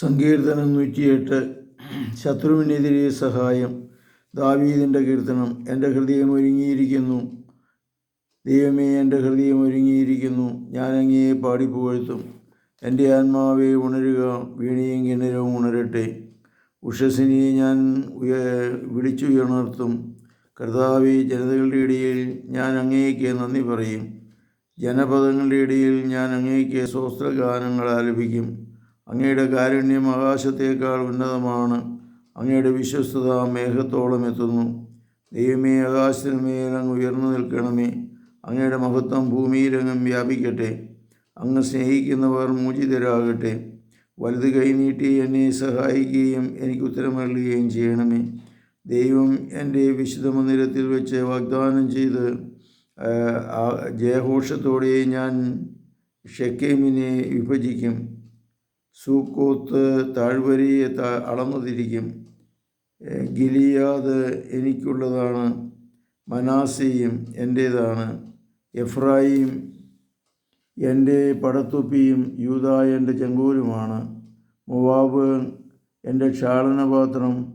സങ്കീർത്തനം നൂറ്റിയെട്ട് ശത്രുവിനെതിരെ സഹായം. ദാവീദിന്റെ കീർത്തനം എന്റെ ഹൃദയം ഒരുങ്ങിയിരിക്കുന്നു. ദൈവമേ എന്റെ ഹൃദയം ഒരുങ്ങിയിരിക്കുന്നു. ഞാൻ അങ്ങയെ പാടിപ്പുകഴ്ത്തും. എന്റെ ആത്മാവെ ഉണരുക വീണയും കിണരവും ഉണരട്ടെ. ഉഷസിനെ ഞാൻ ഉയ വിളിച്ചുയർത്തും. കർത്താവെ ജനതകളുടെ ഇടയിൽ ഞാൻ അങ്ങേക്ക് നന്ദി പറയും. ജനപദങ്ങളുടെ ഇടയിൽ ഞാൻ അങ്ങേക്ക് സ്വസ്ത്രഗാനങ്ങൾ ആലപിക്കും. അങ്ങയുടെ കാരുണ്യം ആകാശത്തേക്കാൾ ഉന്നതമാണ്. അങ്ങയുടെ വിശ്വസ്തത മേഘത്തോളം എത്തുന്നു. ദൈവമേ ആകാശത്തിന്മേൽ അങ്ങ് ഉയർന്നു നിൽക്കണമേ. അങ്ങയുടെ മഹത്വം ഭൂമിയിലങ്ങും വ്യാപിക്കട്ടെ. അങ്ങ് സ്നേഹിക്കുന്നവർ മോചിതരാകട്ടെ. വലുത് കൈനീട്ടി എന്നെ സഹായിക്കുകയും എനിക്ക് ഉത്തരമരുളുകയും ചെയ്യണമേ. ദൈവം എന്റെ വിശുദ്ധ മന്ദിരത്തിൽ വെച്ച് വാഗ്ദാനം ചെയ്ത് ജയഘോഷത്തോടെ ഞാൻ ഷെക്കേമിനെ വിഭജിക്കും. സൂക്കോത്ത് താഴ്വരയെ അളന്നതിരിക്കും. ഗിലിയാദ് എനിക്കുള്ളതാണ് മനാസയും എന്റേതാണ് എഫ്രായിം എന്റെ പടത്തൊപ്പിയും യൂത എന്റെ ചെങ്കോലുമാണ്. മുവാബ് എന്റെ ക്ഷാളനപാത്രം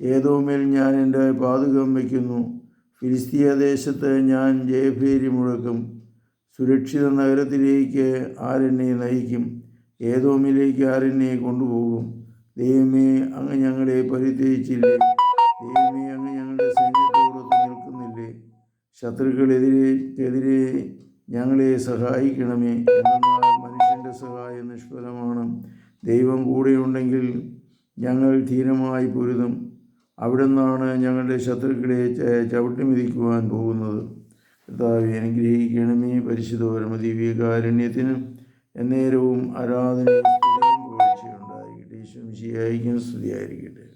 ഏതോമേൽ ഞാൻ എന്റെ പാതുകം വയ്ക്കുന്നു. ഫിലിസ്തീയ ദേശത്ത് ഞാൻ ജയഭേരി മുഴക്കും. സുരക്ഷിത നഗരത്തിലേക്ക് ആരെന്നെ നയിക്കും? ഏതോമിലേക്ക് ആരെന്നെ കൊണ്ടുപോകും? ദൈവമേ അങ്ങ് ഞങ്ങളെ പരിത്യജിച്ചില്ലേ? ദൈവമേ അങ്ങ് ഞങ്ങളുടെ സൈന്യത്തോടൊത്ത് നിൽക്കുന്നില്ലേ? ശത്രുക്കളെതിരെക്കെതിരെ ഞങ്ങളെ സഹായിക്കണമേ. എന്നാൽ മനുഷ്യന്റെ സഹായം നിഷ്ഫലമാണ്. ദൈവം കൂടെയുണ്ടെങ്കിൽ ഞങ്ങൾ ധീരമായി പൊരുതും. അവിടെ നിന്നാണ് ഞങ്ങളുടെ ശത്രുക്കളെ ചവിട്ടി മിതിക്കുവാൻ പോകുന്നത്. കർത്താവെ അനുഗ്രഹിക്കണമേ. പരിശുദ്ധ പരമദിവ്യകാരുണ്യത്തിന് എന്നേരവും ആരാധനയും സ്തുതിയും പുകഴ്ചയുണ്ടായിരിക്കട്ടെ ഈശ്വം സ്തുതിയായിരിക്കട്ടെ.